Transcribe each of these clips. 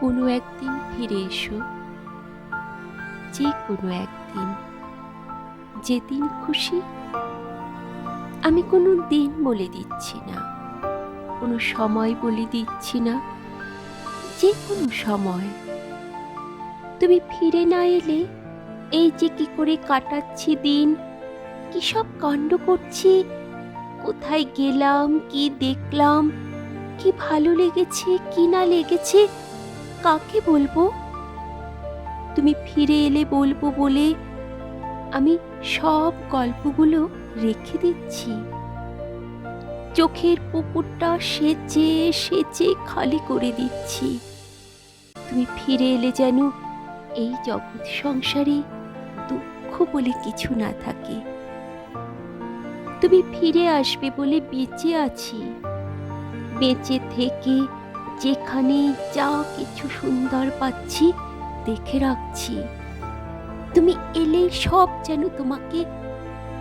কোনো একদিন ফিরে এসো। যে কোনো একদিন। যেদিন খুশি। আমি কোনো দিন বলে দিচ্ছি না। কোনো সময় বলে দিচ্ছি না। যে কোনো সময়। তুমি ফিরে না এলে এই যে কি করে কাটাচ্ছি দিন? কি সব কাণ্ড করছি? কোথায় গেলাম? কি দেখলাম? কি ভালো লেগেছে? কি না লেগেছে? কাকে বলব? তুমি ফিরে এলে বলব বলে আমি সব গল্পগুলো রেখে দিচ্ছি। চোখের পুকুরটা সেচে সেচে খালি করে দিচ্ছি। তুমি ফিরে এলে যেন এই জগৎ সংসারে দুঃখ বলে কিছু না থাকে। তুমি ফিরে আসবে বলে বেঁচে আছি। বেঁচে থেকে যেখানে যা কিছু সুন্দর পাচ্ছি, দেখে রাখছি। তুমি এলেই সব যেন তোমাকে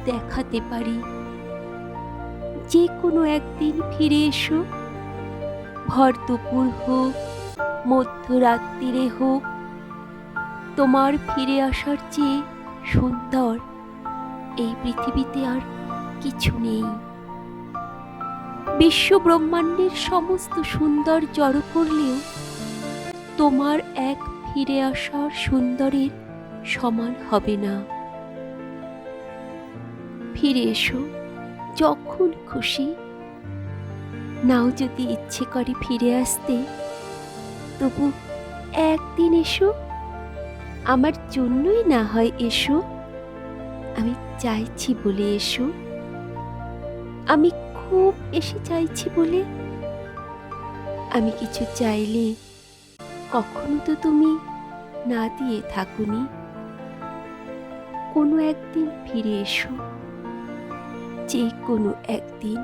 দেখাতে পারি। যে কোনো একদিন ফিরে এসো। ভর দুপুর হোক, মধ্যরাত্রিরে হোক, তোমার ফিরে আসার চেয়ে সুন্দর এই পৃথিবীতে আর কিছু নেই। বিশ্ব ব্রহ্মাণ্ডের সমস্ত সুন্দর জড়ো করলেও তোমার এক ফিরে আসার সুন্দরের সমান হবে না। ফিরে এসো, যখন খুশি। নাও যদি ইচ্ছে করে ফিরে আসতে, তবু একদিন এসো। আমার জন্যই না হয় এসো। আমি চাইছি বলে এসো। আমি খুব বেশি চাইছি বলে। আমি কিছু চাইলে কখনো তো তুমি না দিয়ে থাকুনি। কোনো একদিন ফিরে এসো, যে কোনো একদিন